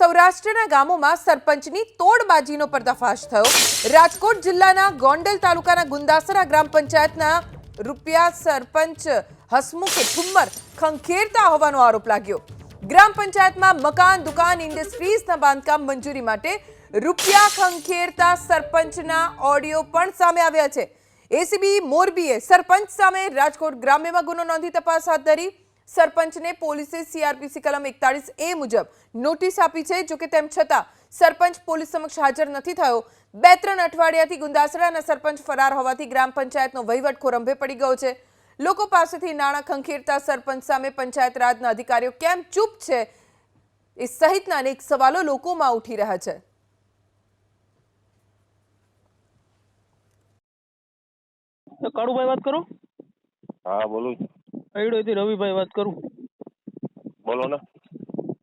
સૌરાષ્ટ્રના ગામોમાં સરપંચની તોડબાજીનો પર્દાફાશ થયો. રાજકોટ જિલ્લાના ગોંડલ તાલુકાના ગુંદાસરા ગ્રામ પંચાયતના રૂપિયા સરપંચ હસમુખ ઠુમ્મર ખંખેરતા હોવાનો આરોપ લાગ્યો. ગ્રામ પંચાયતમાં મકાન, દુકાન, ઇન્ડસ્ટ્રીઝના બાંધકામ મંજૂરી માટે રૂપિયા ખંખેરતા સરપંચના ઓડિયો પણ સામે આવ્યા છે. એસીબી મોરબીએ સરપંચ સામે રાજકોટ ગ્રામ્યમાં ગુનો નોંધી તપાસ હાથ ધરી. સરપંચને પોલીસે સીઆરપીસી કલમ એકતાળીસ એ મુજબ નોટિસ આપી છે. જોકે તેમ છતાં સરપંચ પોલીસ સમક્ષ હાજર નથી થયો. બે ત્રણ અઠવાડિયાથી ગુંદાસરાના સરપંચ ફરાર હોવાથી ગ્રામ પંચાયતનો વહીવટ ખોરંભે પડી ગયો છે. લોકો પાસેથી નાણાં ખંખેરતા સરપંચ સામે પંચાયત રાજના અધિકારીઓ કેમ ચૂપ છે એ સહિતના અનેક સવાલો લોકોમાં ઉઠી રહ્યા છે. કાળુભાઈ વાત કરો. હા બોલું અઈડોથી રવિભાઈ વાત કરું? બોલો ને.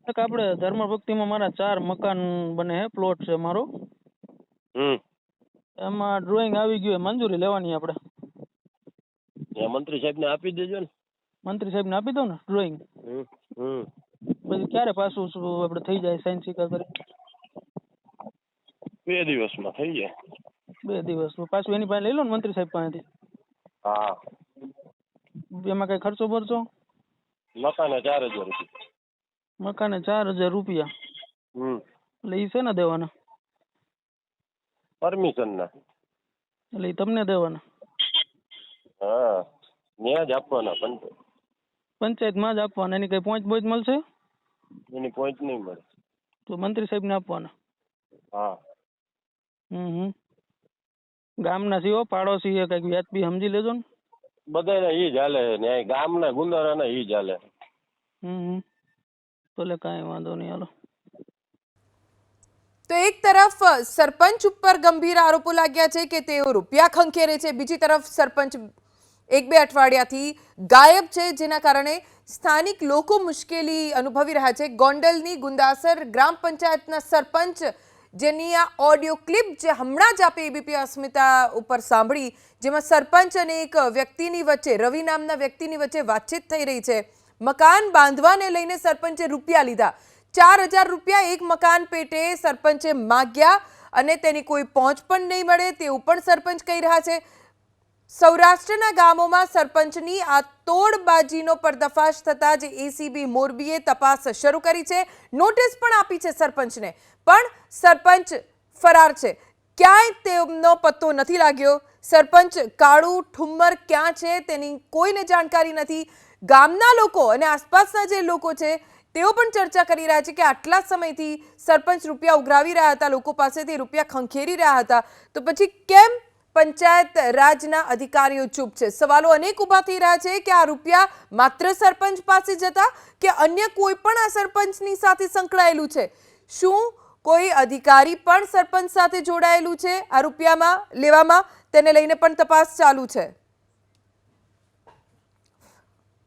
એક આપણે ધર્મ ભક્તિમાં મારા ચાર મકાન બને હે પ્લોટ છે મારો. હમ. એમાં ડ્રોઈંગ આવી ગયું મંજૂરી લેવાની આપણે. મંત્રી મંત્રી સાહેબને આપી દેજો ને. મંત્રી સાહેબને આપી દો ને ડ્રોઈંગ હમ પછી ક્યારે પાછું આપડે આપણે થઈ જાય સાઈન સિક્કા કરી? બે દિવસમાં થઈ જાય. બે દિવસ પાછું એની પાસે લઈ લો ને મંત્રી સાહેબ પાસેથી. હા. એમાં કઈ ખર્ચો બરચો મકાને ચાર હજાર રૂપિયા. મકાને ચાર હજાર રૂપિયા? હમ. એટલે ઈ છે ને દેવાના? પરમિશન ના એટલે ઈ તમને દેવાના? હા ત્યાં જ આપવાના પંચાયતમાં જ આપવાના? એની કઈ પોંચ બોચ મળશે? એની પોંચ નહીં મળે. તો મંત્રી સાહેબ ને આપવાના? હા. હમ હમ. ગામના સીઓ પાડોશી એ વ્યાજ વ્યાજબી સમજી લેજો ને. બધાને ઈ જ હાલે છે ન્યાય ગામના ગુંદારાના ઈ જ હાલે હમ હમ. કાંઈ વાંધો નહીં હાલો. તો એક તરફ સરપંચ ઉપર ગંભીર આરોપો લાગ્યા છે કે તેઓ રૂપિયા ખંખેરે છે બીજી તરફ સરપંચ એક બે અઠવાડિયાથી ગાયબ છે જેના કારણે સ્થાનિક લોકો મુશ્કેલી અનુભવી રહ્યા છે. ગોંડલની ગુંદાસર ગ્રામ પંચાયતના સરપંચ જેની આ ઓડિયો ક્લિપ જે હમણાં જ આપે એબીપી અસ્મિતા ઉપર સાંભળી, જેમાં સરપંચ અને એક વ્યક્તિની વચ્ચે, રવિ નામના વ્યક્તિની વચ્ચે વાતચીત થઈ રહી છે. મકાન બાંધવાને લઈને સરપંચે રૂપિયા લીધા. ચાર હજાર રૂપિયા એક મકાન પેટે સરપંચે માગ્યા અને તેની કોઈ પહોંચ પણ નહીં મળે તેવું પણ સરપંચ કહી રહ્યા છે. સૌરાષ્ટ્રના ગામોમાં સરપંચની આ તોડબાજીનો પર્દાફાશ થતાં જે એસીબી મોરબીએ તપાસ શરૂ કરી છે. નોટિસ પણ આપી છે સરપંચને. પણ સરપંચ ફરાર છે. ક્યાંય તેમનો પત્તો નથી લાગ્યો. સરપંચ કાળુ ઠુમ્મર ક્યાં છે તેની કોઈને જાણકારી નથી. ગામના લોકો અને આસપાસના જે લોકો છે તેઓ પણ ચર્ચા કરી રહ્યા છે કે આટલા સમયથી સરપંચ રૂપિયા ઉઘરાવી રહ્યા હતા, લોકો પાસેથી રૂપિયા ખંખેરી રહ્યા હતા. તો પછી કેમ પંચાયત રાજના અધિકારીઓ ચૂપ છે. સવાલો અનેક ઊભા થઈ રહ્યા છે કે આ રૂપિયા માત્ર સરપંચ પાસે જતા કે અન્ય કોઈ પણ આ સરપંચની સાથે સંકળાયેલું છે? શું કોઈ અધિકારી પણ સરપંચ સાથે જોડાયેલું છે? આ રૂપિયામાં લેવામાં તેને લઈને પણ તપાસ ચાલુ છે.